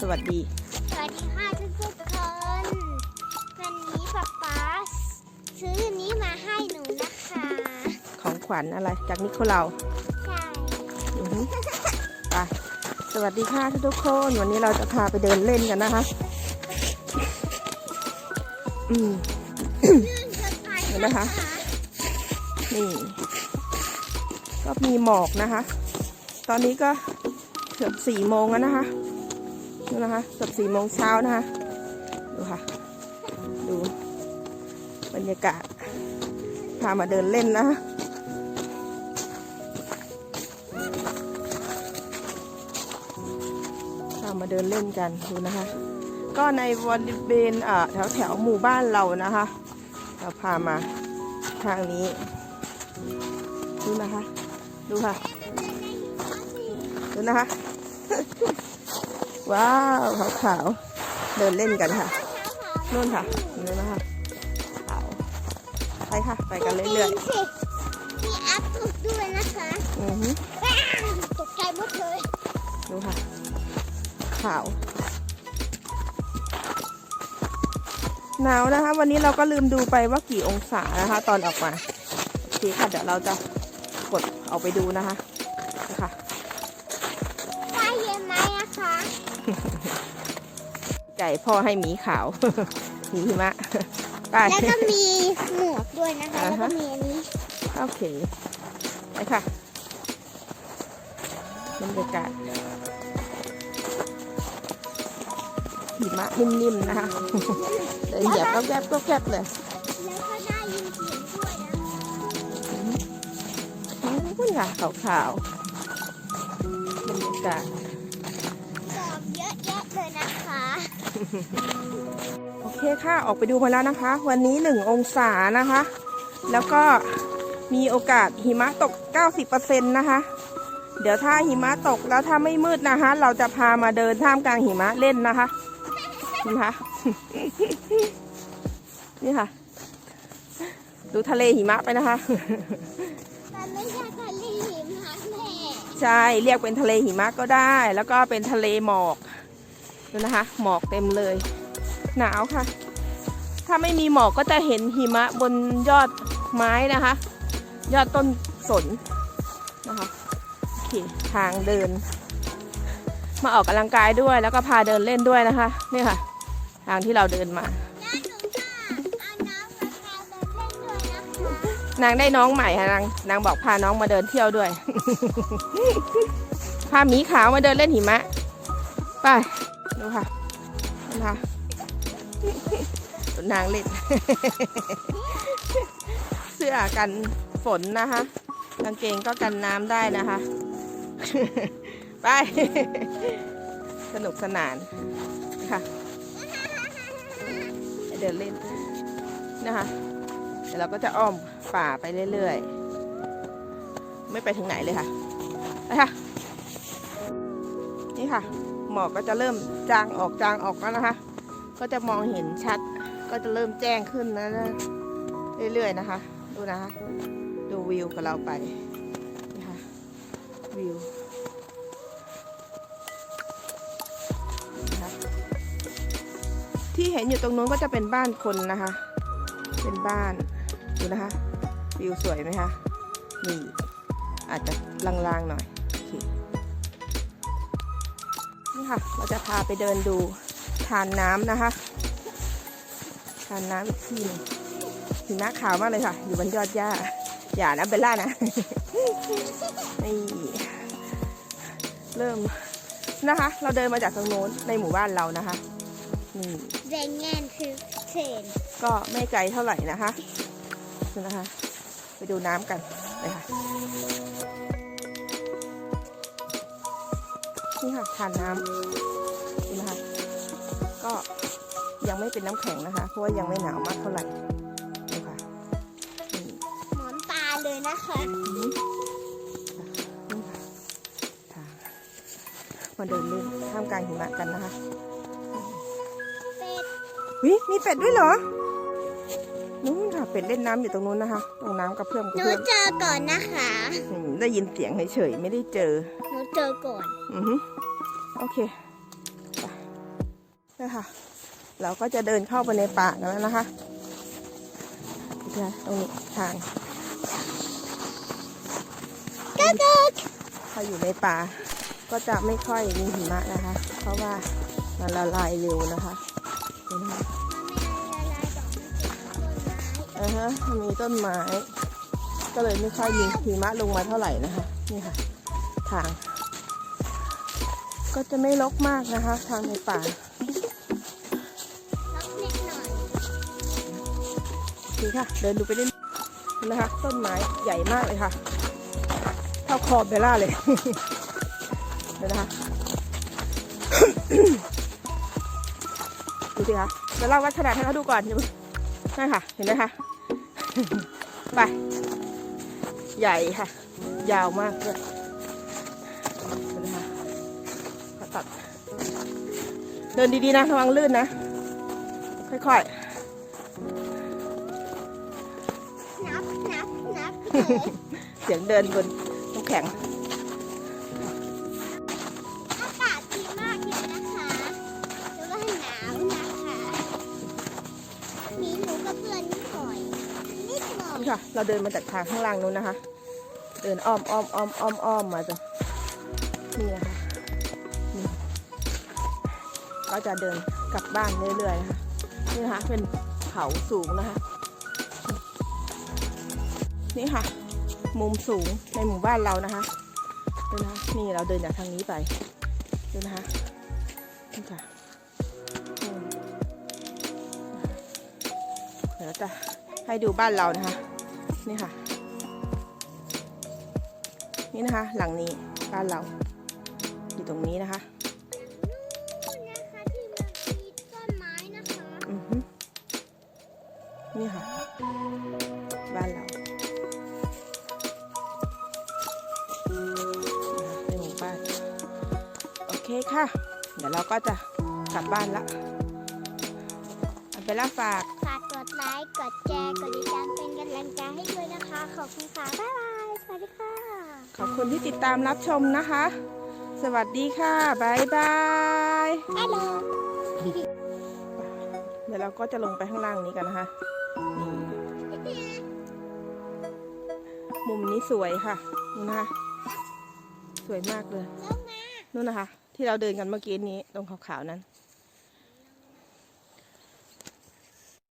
สวัสดี สวัสดีค่ะทุกทุกๆคน วันนี้ป๊าป๊าซื้ออันนี้มาให้หนูนะคะ ของขวัญอะไรจากนิโคเราใช่อือฮึไปสวัสดีค่ะทุกๆคน วันนี้เราจะพาไปเดินเล่นกันนะคะ อืมลื่นเกินไปเห็นไหมคะนี่ก็มีหมอกนะคะ ตอนนี้ก็เกือบสี่โมงแล้วนะคะ ดูนะคะเกือบสี่โมงเช้านะคะ ดูค่ะ ดู บรรยากาศ พามาเดินเล่นนะคะพามาเดินเล่นกันดูนะคะ ก็ในบริเวณแถวแถวหมู่บ้านเรานะคะ เราพามาทางนี้ ดูนะคะ ดูค่ะ ดูนะคะ ว้าวขาวๆเดินเล่นกันค่ะนู่นค่ะเห็นไหมคะขาวไปค่ะ ไปกันเรื่อยๆสิมีแอปถูกด้วยนะคะๆอือฮึว้าวตกใจหมดเลยดูค่ะ ขาว หนาวนะคะ วันนี้เราก็ลืมดูไปว่ากี่องศานะคะ ตอนออกมาโอเคค่ะเดี๋ยวเราจะกดเอาไปดูนะคะนะคะ ไก่พ่อให้หมีขาวหมีหิมะไปแล้วก็มีหมวกด้วยนะคะอ่าแล้วฮะก็มีอันนี้ โอเค ไปค่ะบรรยากาศหิมะนิ่มๆนะคะเดินเหยียบก็แกบก็แกบเลยแล้วก็ได้ยินเสียงด้วยนะนู่นค่ะขาวๆบรรยากาศ ดอกเยอะแยะเลยนะคะ โอเคค่ะ ออกไปดูมาแล้วนะคะ วันนี้หนึ่งองศานะคะ แล้วก็มีโอกาสหิมะตก 90%นะคะ เดี๋ยวถ้าหิมะตกแล้วถ้าไม่มืดนะคะ เราจะพามาเดินท่ามกลางหิมะเล่นนะคะนี่ค่ะนี่ค่ะ ดูทะเลหิมะไปนะคะมันไม่ใช่ทะเลหิมะแม่ใช่ เรียกเป็นทะเลหิมะก็ได้ แล้วก็เป็นทะเลหมอก ดูนะคะ หมอกเต็มเลย หนาวค่ะ ถ้าไม่มีหมอกก็จะเห็นหิมะบนยอดไม้นะคะ ยอดต้นสนนะคะโอเคทางเดิน มาออกกำลังกายด้วยแล้วก็พาเดินเล่นด้วยนะคะนี่ค่ะ ทางที่เราเดินมานนางได้น้องใหม่ค่ะนางนางบอกพาน้องมาเดินเที่ยวด้วย พาหมีขาวมาเดินเล่นหิมะ ไป ดูค่ะดูค่ะนางเล่น เสื้อกันฝนนะคะกางเกงก็กันน้ำได้นะคะ ไป สนุกสนานค่ะเดินเล่นนะคะเดี๋ยวเราก็จะอ้อมป่าไปเรื่อยๆ ไม่ไปถึงไหนเลยค่ะ ไปค่ะ นี่ค่ะ หมอกก็จะเริ่มจางออกจางออกแล้วนะคะ ก็จะมองเห็นชัด ก็จะเริ่มแจ้งขึ้นนะเรื่อยๆนะคะ ดูนะคะ ดูวิวกับเราไปนี่ค่ะวิวที่เห็นอยู่ตรงนู้นก็จะเป็นบ้านคนนะคะ เป็นบ้านดูนะคะ วิวสวยไหมคะนี่อาจจะลางๆหน่อย คนี่ค่ะ เราจะพาไปเดินดูทานน้ำนะคะ ทานน้ำอีกที่หนึงหิมะขาวมากเลยค่ะ อยู่บนยอดหญ้า อย่านะเบลล่านะนี่เริ่มนะคะ เราเดินมาจากตรงโน้นในหมู่บ้านเรานะคะนี่แรงงานคือเทรนก็ไม่ไกลเท่าไหร่นะคะดูนะคะ ไปดูน้ำกันเลยค่ะ นี่ค่ะทานน้ำดูนะคะก็ยังไม่เป็นน้ำแข็งนะคะ เพราะว่ายังไม่หนาวมากเท่าไหร่ดูค่ะนี่หมอนตาเลยนะคะอืมนี่ค่ะทางมาเดินเล่นท่ามกลางหิมะกันนะคะเป็ดวิมีเป็ดด้วยเหรอนู้นค่ะเป็ดเล่นน้ำอยู่ตรงนู้นนะคะ ตรงน้ำกระเพื่อมกหระนูเพื่อมเจอก่อนนะคะอืมได้ยินเสียงเฉยๆไม่ได้เจอหนู เจอก่อนอือฮึโอเคไปนี่ค่ะเราก็จะเดินเข้าไปในป่ากันแล้วนะคะเนี่ยตรงนี้ทางก็เกิดถ้าอยู่ในป่าก็จะไม่ค่อยมีหิมะนะคะ เพราะว่ามันละลายเร็วนะคะเห็นไหมมันไม่ละลายดอกมันติดต้นไม้อ่าฮะมีต้นไม้ ก็เลยไม่ค่อยมีหิมะลงมาเท่าไหร่นะคะ นี่ค่ะ ทาง ก็จะไม่รกมากนะคะ ทางในป่าล็อกเล็กหน่อยนี่ค่ะ เดินดูไปเรื่อยนะคะ ต้นไม้ใหญ่มากเลยค่ะเท่าคอเบล่าเลยเดี๋ยวนะคะดูสิคะเบลล่าวัดขนาดให้เขาดูก่อนนั่นค่ะ เห็นไหมคะไป ใหญ่ค่ะ ยาวมากด้วย เขาตัดเดินดีๆนะระวังลื่นนะ ค่อยๆนับนับนับเลยเสียงเดินบนน้ำแข็ง อากาศดีมากเลยนะคะแล้วก็หนาวนะคะ มีหนูกับเพื่อนนิดหน่อย นิดหน่อยนี่ค่ะ เราเดินมาจากทางข้างล่างนู้นนะคะ เดินอ้อมอ้อมอ้อมอ้อมอ้อมมาจ้ะนี่นะคะ ก็จะเดินกลับบ้านเรื่อยๆนะคะนี่นะคะเป็นเขาสูงนะคะ นี่ค่ะ มุมสูงในหมู่บ้านเรานะคะดูนะคะนี่เราเดินจากทางนี้ไปดูนะคะนี่ค่ะเดี๋ยวจะให้ดูบ้านเรานะคะ นี่ค่ะ นี่นะคะ หลังนี้บ้านเราอยู่ตรงนี้นะคะ นี่ค่ะ บ้านเราในหมู่บ้าน โอเคค่ะ เดี๋ยวเราก็จะกลับบ้านละเอาไปล่าฝาก ฝากกดไลค์ กดแชร์ กดติดตามเป็นกำลังใจให้ด้วยนะคะ ขอบคุณค่ะ บ๊ายบาย สวัสดีค่ะ ขอบคุณที่ติดตามรับชมนะคะ สวัสดีค่ะบายบาย ฮัลโหล ดี๋ยวเราก็จะลงไปข้างล่างนี้กันนะคะนี่มุมนี้สวยค่ะนี่นะคะสวยมากเลยนู่นนะคะ ที่เราเดินกันเมื่อกี้นี้ตรงขาวๆนั้น